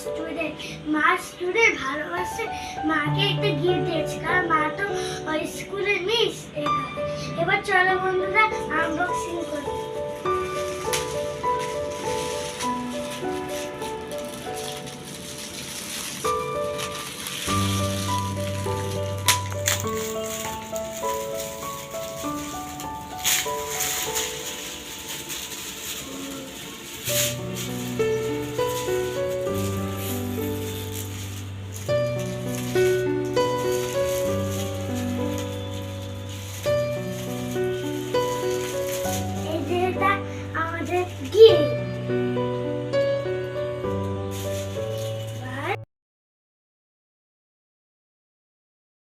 Student মা student ভালোবাসে মাকে একটা গিফট দিয়েছে, কারণ মা তো ওই স্কুলে মিস এবার চলো বন্ধুরা আনবক্সিং করি Thank you. give.